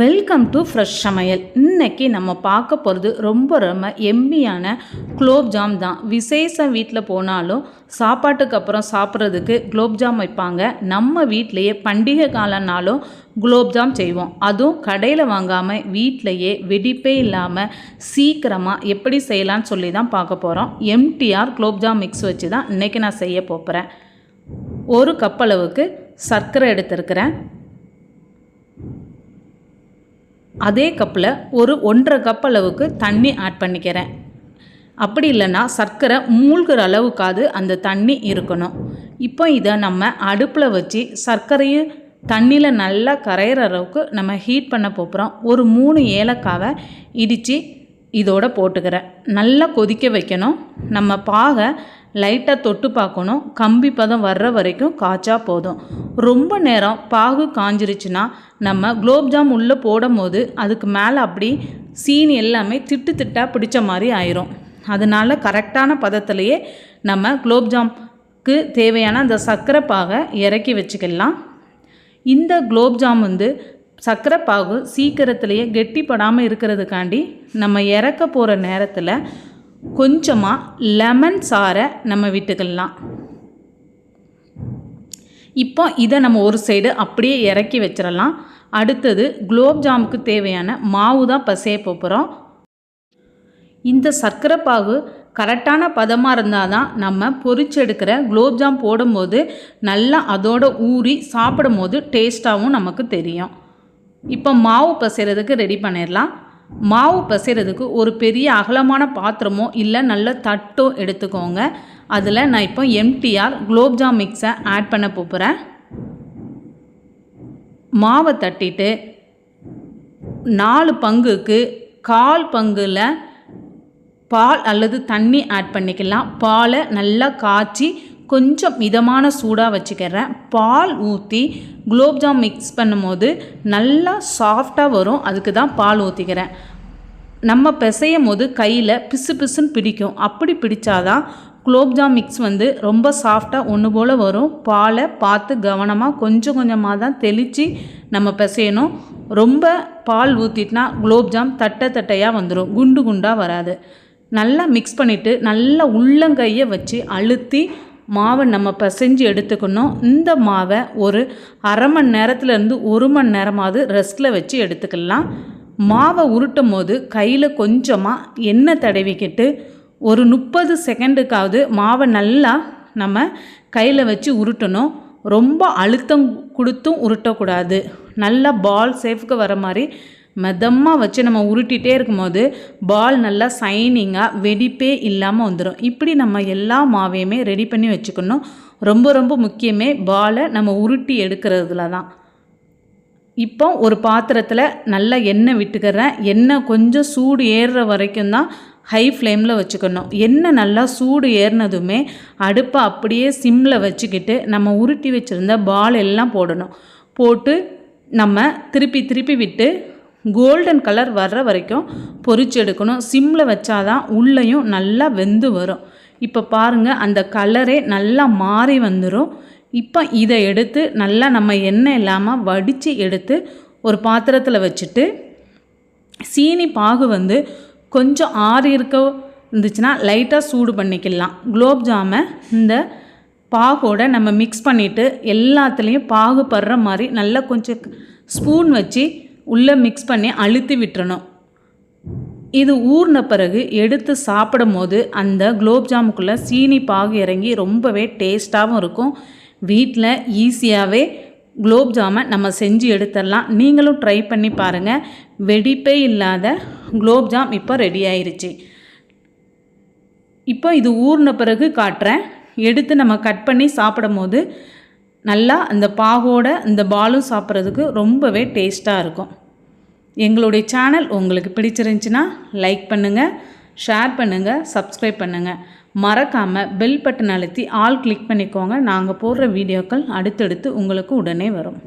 Welcome to fresh சமையல். இன்னைக்கு நம்ம பார்க்க போகிறது ரொம்ப ரொம்ப எம்மியான குலோப்ஜாம் தான். விசேஷம் வீட்டில் போனாலும் சாப்பாட்டுக்கு அப்புறம் சாப்பிட்றதுக்கு குலோப்ஜாம் வைப்பாங்க. நம்ம வீட்டிலையே பண்டிகை காலம்னாலும் குலோப்ஜாம் செய்வோம். அதுவும் கடையில் வாங்காமல் வீட்டிலையே வெடிப்பே இல்லாமல் சீக்கிரமாக எப்படி செய்யலாம்னு சொல்லி தான் பார்க்க போகிறோம் எம்டிஆர் குலோப்ஜாம் மிக்ஸ் வச்சு தான் இன்றைக்கி நான் செய்ய போகிறேன் ஒரு கப் அளவுக்கு சர்க்கரை எடுத்திருக்கிறேன். அதே கப்பில் ஒரு ஒன்றரை கப் அளவுக்கு தண்ணி ஆட் பண்ணிக்கிறேன். அப்படி இல்லைன்னா சர்க்கரை மூழ்கிற அளவுக்காவது அந்த தண்ணி இருக்கணும். இப்போ இதை நம்ம அடுப்பில் வச்சு சர்க்கரையும் தண்ணியில் நல்லா கரையிற அளவுக்கு நம்ம ஹீட் பண்ண போகிறோம் ஒரு மூணு ஏலக்காவை இடித்து இதோட போட்டுக்கிறேன். நல்லா கொதிக்க வைக்கணும். நம்ம பாகை லைட்டாக தொட்டு பார்க்கணும். கம்பி பதம் வர்ற வரைக்கும் காய்ச்சா போதும். ரொம்ப நேரம் பாகு காஞ்சிருச்சுன்னா நம்ம குலோப்ஜாம் உள்ளே போடும் போது அதுக்கு மேலே அப்படி சீன் எல்லாமே திட்டு திட்டாக பிடிச்ச மாதிரி ஆயிரும். அதனால் கரெக்டான பதத்திலையே நம்ம குலோப்ஜாம்க்கு தேவையான அந்த சர்க்கரை பாகை இறக்கி வச்சுக்கலாம். இந்த குலோப்ஜாம் வந்து சர்க்கரை பாகு சீக்கிரத்திலேயே கெட்டிப்படாமல் இருக்கிறதுக்காண்டி நம்ம இறக்க போகிற நேரத்தில் கொஞ்சமாக லெமன் சாறை நம்ம விட்டுக்கலாம். இப்போ இதை நம்ம ஒரு சைடு அப்படியே இறக்கி வச்சிடலாம். அடுத்தது குலோப் ஜாமுக்கு தேவையான மாவு தான் பசைய போகிறோம் இந்த சர்க்கரை பாகு கரெக்டான பதமாக இருந்தால் தான் நம்ம பொரிச்செடுக்கிற குலோப்ஜாம் போடும்போது நல்லா அதோட ஊறி சாப்பிடும் போது டேஸ்ட்டாகவும் நமக்கு தெரியும். இப்போ மாவு பசைகிறதுக்கு ரெடி பண்ணிடலாம். மாவு பசைகிறதுக்கு ஒரு பெரிய அகலமான பாத்திரமோ இல்லை நல்ல தட்டோ எடுத்துக்கோங்க. அதில் நான் இப்போ எம்டிஆர் குலோப்ஜாம் மிக்ஸை ஆட் பண்ண போகிறேன் மாவை தட்டிட்டு நாலு பங்குக்கு கால் பங்கில் பால் அல்லது தண்ணி ஆட் பண்ணிக்கலாம். பாலை நல்லா காய்ச்சி கொஞ்சம் மிதமான சூடாக வச்சுக்கிறேன். பால் ஊற்றி குலோப்ஜாம் மிக்ஸ் பண்ணும்போது நல்லா சாஃப்டாக வரும். அதுக்கு தான் பால் ஊற்றிக்கிறேன் நம்ம பிசையும் போது கையில் பிசு பிசுன்னு பிடிக்கும். அப்படி பிடிச்சாதான் குலோப்ஜாம் மிக்ஸ் வந்து ரொம்ப சாஃப்டாக ஒன்று போல் வரும். பாலை பார்த்து கவனமாக கொஞ்சம் கொஞ்சமாக தான் தெளித்து நம்ம பிசையணும். ரொம்ப பால் ஊற்றிட்டுனா குலோப்ஜாம் தட்டை தட்டையாக வந்துடும் குண்டு குண்டாக வராது. நல்லா மிக்ஸ் பண்ணிவிட்டு நல்லா உள்ளங்கையை வச்சு அழுத்தி மாவை நம்ம பிசைஞ்சு எடுத்துக்கணும். இந்த மாவை ஒரு அரை மணி நேரத்துலேருந்து ஒரு மணி நேரமாவது ரெஸ்ட்டில் வச்சு எடுத்துக்கலாம். மாவை உருட்டும் போது கையில் கொஞ்சமாக எண்ணெய் தடவிக்கிட்டு ஒரு முப்பது செகண்டுக்காவது மாவை நல்லா நம்ம கையில் வச்சு உருட்டணும். ரொம்ப அழுத்தம் கொடுத்தும் உருட்டக்கூடாது. நல்லா பால் சேஃப்க்கு வர மாதிரி மெதமாக வச்சு நம்ம உருட்டிகிட்டே இருக்கும்போது பால் நல்லா சைனிங்காக வெடிப்பே இல்லாமல் வந்துடும் இப்படி நம்ம எல்லா மாவையுமே ரெடி பண்ணி வச்சுக்கணும். ரொம்ப ரொம்ப முக்கியமே பாலை நம்ம உருட்டி எடுக்கிறதுல தான். இப்போ ஒரு பாத்திரத்தில் நல்லா எண்ணெய் விட்டுக்கிறேன். எண்ணெய் கொஞ்சம் சூடு ஏறுற வரைக்கும் தான் ஹை ஃப்ளேமில் வச்சுக்கணும். எண்ணெய் நல்லா சூடு ஏறினதுமே அடுப்பை அப்படியே சிம்மில் வச்சுக்கிட்டு நம்ம உருட்டி வச்சுருந்த பால் எல்லாம் போடணும். போட்டு நம்ம திருப்பி திருப்பி விட்டு கோல்டன் கலர் வர்ற வரைக்கும் பொறிச்சு எடுக்கணும். சிம்மில் வச்சாதான் உள்ளேயும் நல்லா வெந்து வரும். இப்போ பாருங்கள் அந்த கலரே நல்லா மாறி வந்துடும் இப்போ இதை எடுத்து நல்லா நம்ம எண்ணெய் இல்லாமல் வடித்து எடுத்து ஒரு பாத்திரத்தில் வச்சுட்டு சீனி பாகு வந்து கொஞ்சம் ஆறி இருக்க இருந்துச்சுன்னா லைட்டாக சூடு பண்ணிக்கலாம். குலோப் ஜாமை இந்த பாகோட நம்ம மிக்ஸ் பண்ணிவிட்டு எல்லாத்துலேயும் பாகு படுற மாதிரி நல்லா கொஞ்சம் ஸ்பூன் வச்சு உள்ளே மிக்ஸ் பண்ணி அழுத்தி விட்டுறணும். இது ஊர்ன பிறகு எடுத்து சாப்பிடும் போது அந்த குலோப் ஜாமுக்குள்ளே சீனி பாகு இறங்கி ரொம்பவே டேஸ்ட்டாகவும் இருக்கும். வீட்டில் ஈஸியாகவே குலோப் ஜாமை நம்ம செஞ்சு எடுத்துடலாம். நீங்களும் ட்ரை பண்ணி பாருங்கள் வெடிப்பே இல்லாத குலோப் ஜாம் இப்போ ரெடி ஆயிருச்சு. இப்போ இது ஊறின பிறகு காட்டுறேன். எடுத்து நம்ம கட் பண்ணி சாப்பிடும் போது நல்லா அந்த பாகோட இந்த பாலும் சாப்பிட்றதுக்கு ரொம்பவே டேஸ்ட்டாக இருக்கும். எங்களுடைய சேனல் உங்களுக்கு பிடிச்சிருந்துச்சின்னா லைக் பண்ணுங்கள் ஷேர் பண்ணுங்கள் சப்ஸ்கிரைப் பண்ணுங்கள் மறக்காமல் பெல் பட்டன் அழுத்தி ஆல் கிளிக் பண்ணிக்கோங்க. நாங்கள் போடுற வீடியோக்கள் அடுத்தடுத்து உங்களுக்கு உடனே வரும்.